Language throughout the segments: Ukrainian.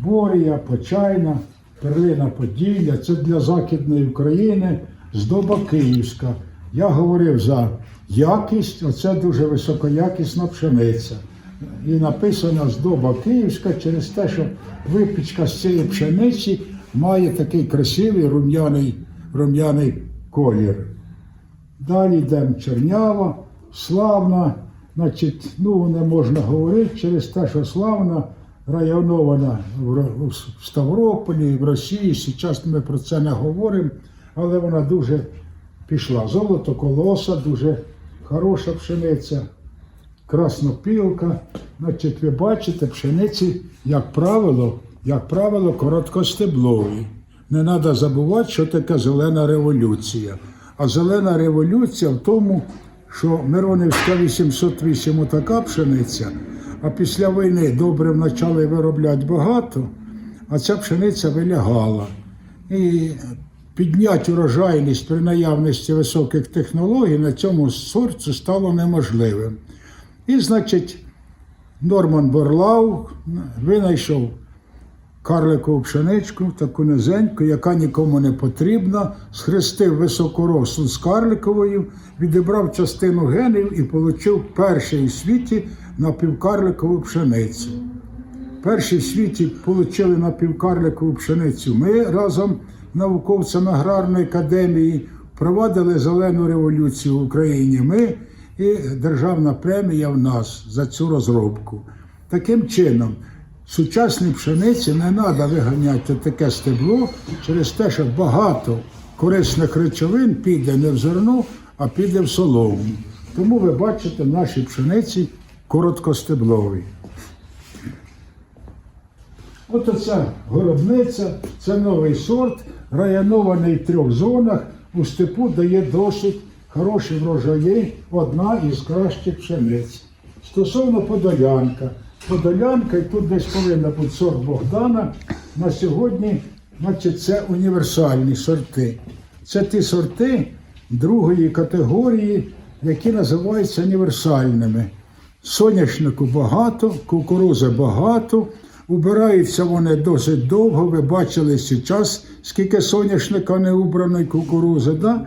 Борія, Почайна, Перлина Поділля. Це для Західної України здоба київська. Я говорив за якість, оце дуже високоякісна пшениця. І написано здоба київська через те, що випічка з цієї пшениці має такий красивий рум'яний, рум'яний колір. Далі йдемо Чернява, Славна. Значить, ну не можна говорити через те, що Славна районована в Ро- Ставрополі, в Росії. Зараз ми про це не говоримо, але вона дуже пішла. Золото колоса, дуже хороша пшениця, краснопілка. Значить, ви бачите, пшениці, як правило, як правило, короткостеблові. Не треба забувати, що таке зелена революція. А зелена революція в тому, що Миронівська 808 така пшениця, а після війни добре почали виробляти багато, а ця пшениця вилягала. І підняти урожайність при наявності високих технологій на цьому сорті стало неможливим. І, значить, Норман Борлау винайшов карликову пшеничку, таку низеньку, яка нікому не потрібна, схрестив високорослу з карликовою, відібрав частину генів і отримав перший у світі напівкарликову пшеницю. Перші в світі отримали напівкарликову пшеницю. Ми разом з науковцями аграрної академії впровадили зелену революцію в Україні. Ми і державна премія в нас за цю розробку. Таким чином, сучасній пшениці не треба виганяти таке стебло через те, що багато корисних речовин піде не в зерно, а піде в солому. Тому ви бачите в нашій пшениці короткостеблові. От оця горобниця, це новий сорт, районований в трьох зонах, у степу дає досить хороші врожаї, одна із кращих пшениць. Стосовно подолянка. Подолянка, і тут десь повинна бути сорт Богдана. На сьогодні, значить, це універсальні сорти. Це ті сорти другої категорії, які називаються універсальними. Соняшнику багато, кукурузи багато, убираються вони досить довго. Ви бачили зараз, скільки соняшника не убрано і кукурузи. Да?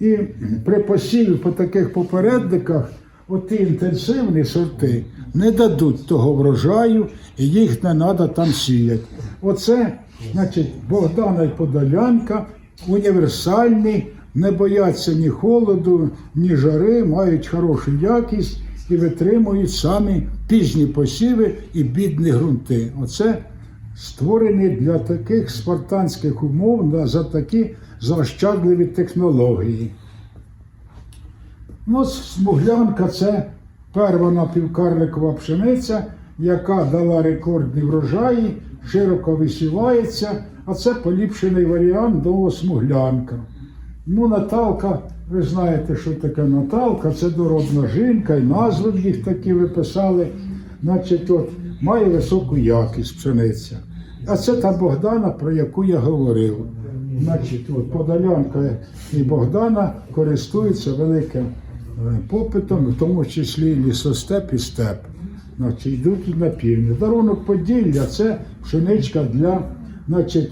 І при посіві по таких попередниках оті інтенсивні сорти не дадуть того врожаю, і їх не треба там сіяти. Оце, значить, Богдана і Подолянка універсальні, не бояться ні холоду, ні жари, мають хорошу якість і витримують самі пізні посіви і бідні ґрунти. Оце створені для таких спартанських умов за такі заощадливі технології. Ну, смуглянка це перша напівкарликова пшениця, яка дала рекордні врожаї, широко висівається, а це поліпшений варіант до смуглянка. Ну, Наталка, ви знаєте, що таке Наталка, це дородна жінка, і назви їх такі виписали. Значить, от, має високу якість пшениця. А це та Богдана, про яку я говорив. Значить, от Подолянка і Богдана користуються великим попитом, в тому числі лісостеп і степ. Значить, йдуть на північ. Дарунок Поділля це пшеничка для значить,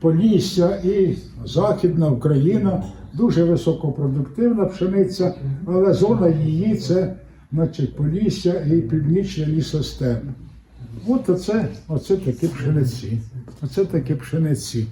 Полісся і Західна Україна, дуже високопродуктивна пшениця, але зона її це значить, Полісся і Північний лісостеп. От оце, оце такі пшениці. Оце такі пшениці.